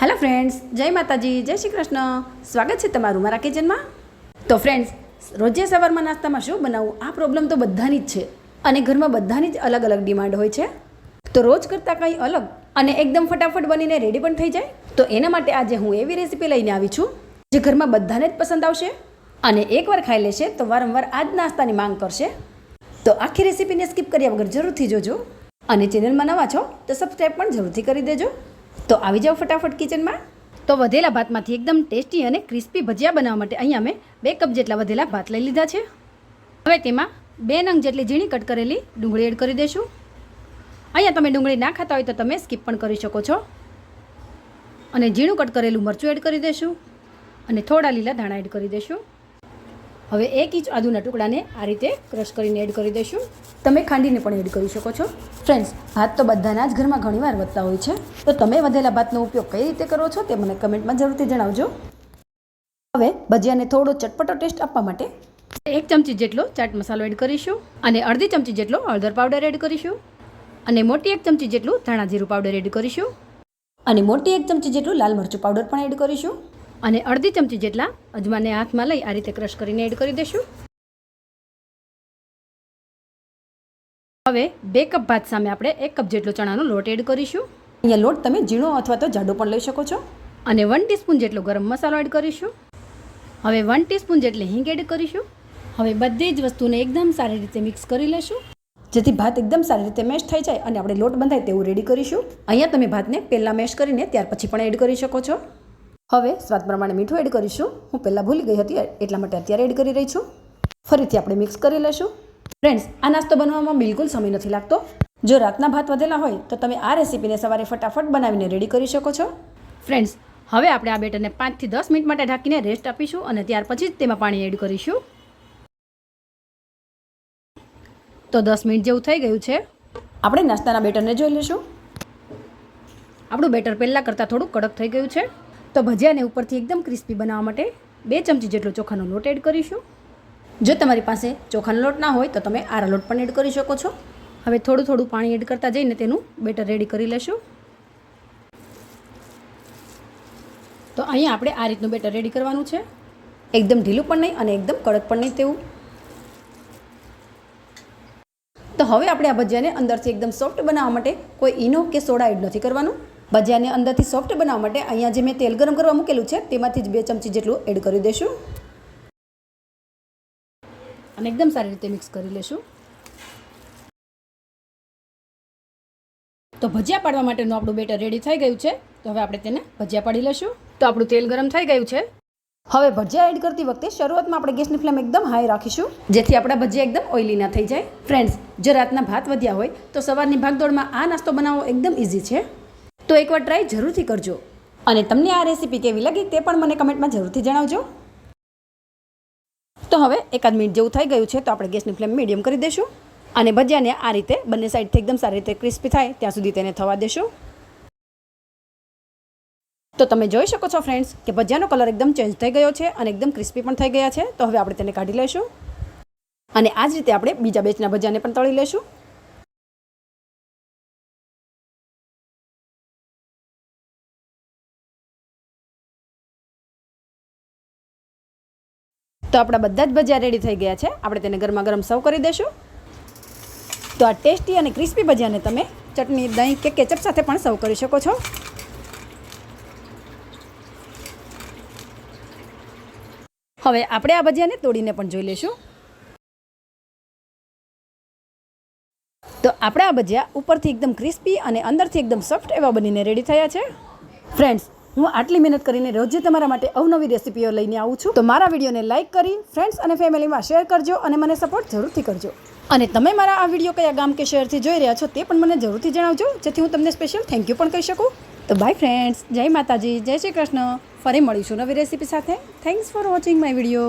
Hello friends જય માતાજી, જય શ્રી કૃષ્ણ. સ્વાગત છે તમારું મારા કિચનમાં. તો ફ્રેન્ડ્સ રોજે સવારમાં નાસ્તામાં શું બનાવવું આ પ્રોબ્લેમ તો બધાની જ છે. અને ઘરમાં બધાની જ અલગ અલગ ડિમાન્ડ હોય છે. તો રોજ કરતાં કંઈ અલગ અને એકદમ ફટાફટ બનીને રેડી પણ થઈ જાય. તો એના માટે આજે હું એવી રેસીપી લઈને આવી છું, જે ઘરમાં બધાને જ પસંદ આવશે અને એકવાર ખાઈ લેશે તો વારંવાર આ જ નાસ્તાની માંગ કરશે. તો આખી રેસીપીને સ્કીપ કર્યા વગર જરૂરથી જોજો. અને ચેનલમાં નવા છો તો સબસ્ક્રાઈબ પણ જરૂરથી કરી દેજો. તો આવી જાઓ ફટાફટ કિચનમાં. તો વધેલા ભાતમાંથી એકદમ ટેસ્ટી અને ક્રિસ્પી ભજીયા બનાવવા માટે અહીંયા અમે બે કપ જેટલા વધેલા ભાત લઈ લીધા છે. હવે તેમાં બે નંગ જેટલી ઝીણી કટ કરેલી ડુંગળી એડ કરી દઈશું અહીંયા તમે ડુંગળી ના ખાતા હોય તો તમે સ્કીપ પણ કરી શકો છો. અને ઝીણું કટ કરેલું મરચું એડ કરી દઈશું અને થોડા લીલા ધાણા એડ કરી દઈશું હવે એક ઇંચ આદુના ટુકડાને આ રીતે ક્રશ કરીને એડ કરી દઈશું. તમે ખાંડીને પણ એડ કરી શકો છો. ફ્રેન્ડ્સ, ભાત તો બધાના જ ઘરમાં ઘણીવાર વધતા હોય છે. તો તમે વધેલા ભાતનો ઉપયોગ કઈ રીતે કરો છો તે મને કમેન્ટમાં જરૂરથી જણાવજો. હવે ભજીયાને થોડો ચટપટો ટેસ્ટ આપવા માટે એક ચમચી જેટલો ચાટ મસાલો એડ કરીશું અને અડધી ચમચી જેટલો હળદર પાવડર એડ કરીશું અને મોટી એક ચમચી જેટલું ધાણા જીરું પાવડર એડ કરીશું અને મોટી એક ચમચી જેટલું લાલ મરચું પાવડર પણ એડ કરીશું. અને અડધી ચમચી જેટલા અજમાને હાથમાં લઈ આ રીતે ક્રશ કરીને એડ કરી દઈશું હવે બે કપ ભાત સામે આપણે એક કપ જેટલો ચણાનો લોટ એડ કરીશું. અહીંયા લોટ તમે ઝીણો અથવા તો જાડો પણ લઈ શકો છો. અને વન ટીસ્પૂન જેટલો ગરમ મસાલો એડ કરીશું. હવે વન ટીસ્પૂન જેટલી હિંગ એડ કરીશું. હવે બધી જ વસ્તુને એકદમ સારી રીતે મિક્સ કરી લેશું. જેથી ભાત એકદમ સારી રીતે મેશ થઈ જાય અને આપણે લોટ બંધાય તેવું રેડી કરીશું. અહીંયા તમે ભાતને પહેલાં મેશ કરીને ત્યાર પછી પણ એડ કરી શકો છો. હવે સ્વાદ પ્રમાણે મીઠું એડ કરીશું. હું પહેલાં ભૂલી ગઈ હતી, એટલા માટે અત્યારે એડ કરી રહી છું. ફરીથી આપણે મિક્સ કરી લઈશું. ફ્રેન્ડ્સ આ નાસ્તો બનાવવામાં બિલકુલ સમય નથી લાગતો. જો રાતના ભાત વધેલા હોય, તો તમે આ રેસીપીને સવારે ફટાફટ બનાવીને રેડી કરી શકો છો. ફ્રેન્ડ્સ હવે આપણે આ બેટરને પાંચથી દસ મિનિટ માટે ઢાંકીને રેસ્ટ આપીશું અને ત્યાર પછી જ તેમાં પાણી એડ કરીશું. તો દસ મિનિટ જેવું થઈ ગયું છે. આપણે નાસ્તાના બેટરને જોઈ લઈશું. આપણું બેટર પહેલાં કરતાં થોડું કડક થઈ ગયું છે. તો ભજીયાને ઉપરથી એકદમ ક્રિસ્પી બનાવવા માટે બે ચમચી જેટલો ચોખાનો લોટ એડ કરીશું. જો તમારી પાસે ચોખાનો લોટ ના હોય તો તમે આરા લોટ પણ એડ કરી શકો છો. હવે થોડું થોડું પાણી એડ કરતાં જઈને તેનું બેટર રેડી કરી લેશું. તો અહીંયા આપણે આ રીતનું બેટર રેડી કરવાનું છે. એકદમ ઢીલું પણ નહીં અને એકદમ કડક પણ નહીં તેવું. તો હવે આપણે આ ભજીયાને અંદરથી એકદમ સોફ્ટ બનાવવા માટે કોઈ ઈનો કે સોડા એડ નથી કરવાનું. ભજીયાને અંદરથી સોફ્ટ બનાવવા માટે અહીંયા જે મેં તેલ ગરમ કરવા મૂકેલું છે, તેમાંથી જ બે ચમચી જેટલું એડ કરી દઈશું. અને એકદમ સારી રીતે મિક્સ કરી લેશું. તો ભજીયા પાડવા માટેનું આપણું બેટર રેડી થઈ ગયું છે. તો હવે આપણે તેને ભજીયા પાડી લઈશું તો આપણું તેલ ગરમ થઈ ગયું છે. હવે ભજીયા એડ કરતી વખતે શરૂઆતમાં આપણે ગેસની ફ્લેમ એકદમ હાઈ રાખીશું, જેથી આપણા ભજીયા એકદમ ઓઇલી ના થઈ જાય. ફ્રેન્ડ્સ જો રાતના ભાત વધ્યા હોય, તો સવારની ભાગદોડમાં આ નાસ્તો બનાવવો એકદમ ઇઝી છે. તો એકવાર ટ્રાય જરૂરથી કરજો. અને તમને આ રેસીપી કેવી લાગી તે પણ મને કમેન્ટમાં જરૂરથી જણાવજો. તો હવે એકાદ મિનિટ જેવું થઈ ગયું છે તો આપણે ગેસની ફ્લેમ મીડિયમ કરી દઈશું. અને ભજીયાને આ રીતે બંને સાઈડથી એકદમ સારી રીતે ક્રિસ્પી થાય ત્યાં સુધી તેને થવા દેશું. તો તમે જોઈ શકો છો ફ્રેન્ડ્સ કે ભજીયાનો કલર એકદમ ચેન્જ થઈ ગયો છે અને એકદમ ક્રિસ્પી પણ થઈ ગયા છે. તો હવે આપણે તેને કાઢી લઈશું. અને આ જ રીતે આપણે બીજા બેચના ભજીયાને પણ તળી લઈશું. તો આપણા બધા જ ભજીયા રેડી થઈ ગયા છે. આપણે તેને ગરમા ગરમ સર્વ કરી દઈશું. તો આ ટેસ્ટી અને ક્રિસ્પી ભજીયાને તમે ચટણી, દહીં કે કેચપ સાથે પણ સર્વ કરી શકો છો. હવે આપણે આ ભજીયાને તોડીને પણ જોઈ લઈશું. તો આપણા આ ભજીયા ઉપરથી એકદમ ક્રિસ્પી અને અંદરથી એકદમ સોફ્ટ એવા બનીને રેડી થયા છે. ફ્રેન્ડ્સ હું આટલી મહેનત કરીને રોજે તમારા માટે અવનવી રેસીપીઓ લઈને આવું છું. તો મારા વિડીયોને લાઇક કરી ફ્રેન્ડ્સ અને ફેમિલીમાં શેર કરજો અને મને સપોર્ટ જરૂરથી કરજો. અને તમે મારા આ વીડિયો કયા ગામ કે શહેરથી જોઈ રહ્યા છો તે પણ મને જરૂરથી જણાવજો, જેથી હું તમને સ્પેશિયલ થેન્ક યુ પણ કહી શકું. તો બાય ફ્રેન્ડ્સ જય માતાજી, જય શ્રી કૃષ્ણ. ફરી મળીશું નવી રેસીપી સાથે. Thanks for watching my video